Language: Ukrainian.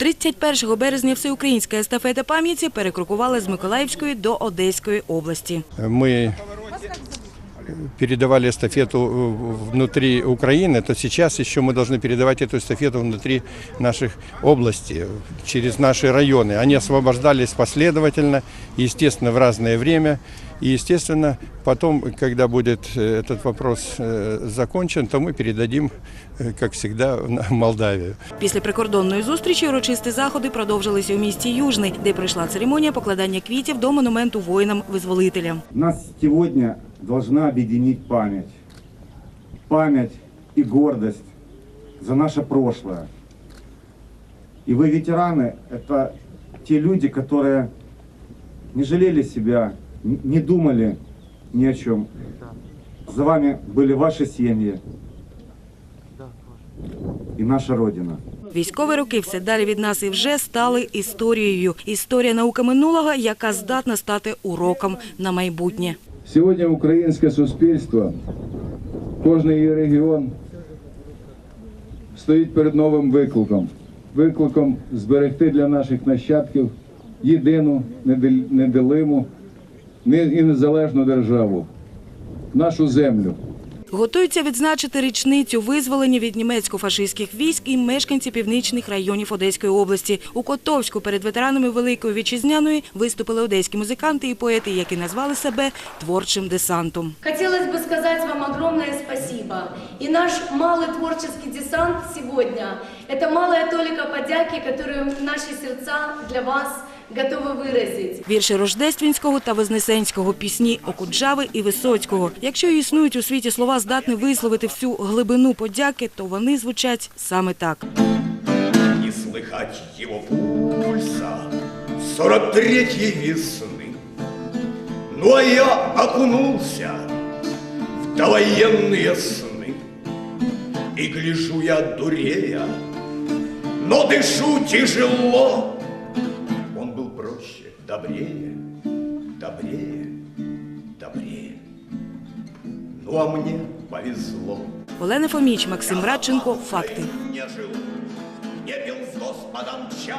31 березня всеукраїнська естафета пам'яті перекрукувала з Миколаївської до Одеської області. мы передавали эстафету э, внутри Украины, то сейчас еще мы должны передавать эту эстафету внутри наших областей, через наши районы. Они освобождались последовательно, естественно, в разное время. И, естественно, потом, когда будет э, этот вопрос э, закончен, то мы передадим, э, как всегда, в Молдавию. Після прикордонної зустрічі урочисті заходи продовжилися у місті Южний, де пройшла церемонія покладання квітів до монументу воїнам-визволителям. Нас сегодня должна объединить память. Память и гордость за наше прошлое. И вы, ветераны, это те люди, которые не жалели себя, н- не думали ни о чем. За вами были ваши семьи и наша Родина. Військові роки все далі від нас і вже стали історією. Історія науки минулого, яка здатна стати уроком на майбутнє. Сьогодні українське суспільство, кожен її регіон стоїть перед новим викликом. Викликом зберегти для наших нащадків єдину, недел- неделиму і незалежну державу, нашу землю. Готуються відзначити річницю визволення від німецько-фашистських військ і мешканці північних районів Одеської області. У Котовську перед ветеранами Великої Вітчизняної виступили одеські музиканти і поети, які назвали себе творчим десантом. Хотелось бы сказать вам огромное спасибо. И наш малый творческий десант сегодня – это малая толика подяки, которую наши сердца для вас готовы выразить. Вірші Рождественського та Вознесенського, пісні Окуджави і Висоцького. Якщо і існують у світі слова, здатні висловити всю глибину подяки, то вони звучать саме так. Не слыхать его пульса сорок третьей весны. Ну а я окунулся в довоенные сны. И гляжу я дурея, но дышу тяжело. Проще, добрее, добрее, добрее. Ну а мне повезло. Олена Фоміч, Максим Радченко. Факти. Не жил, не пил с Господом чай.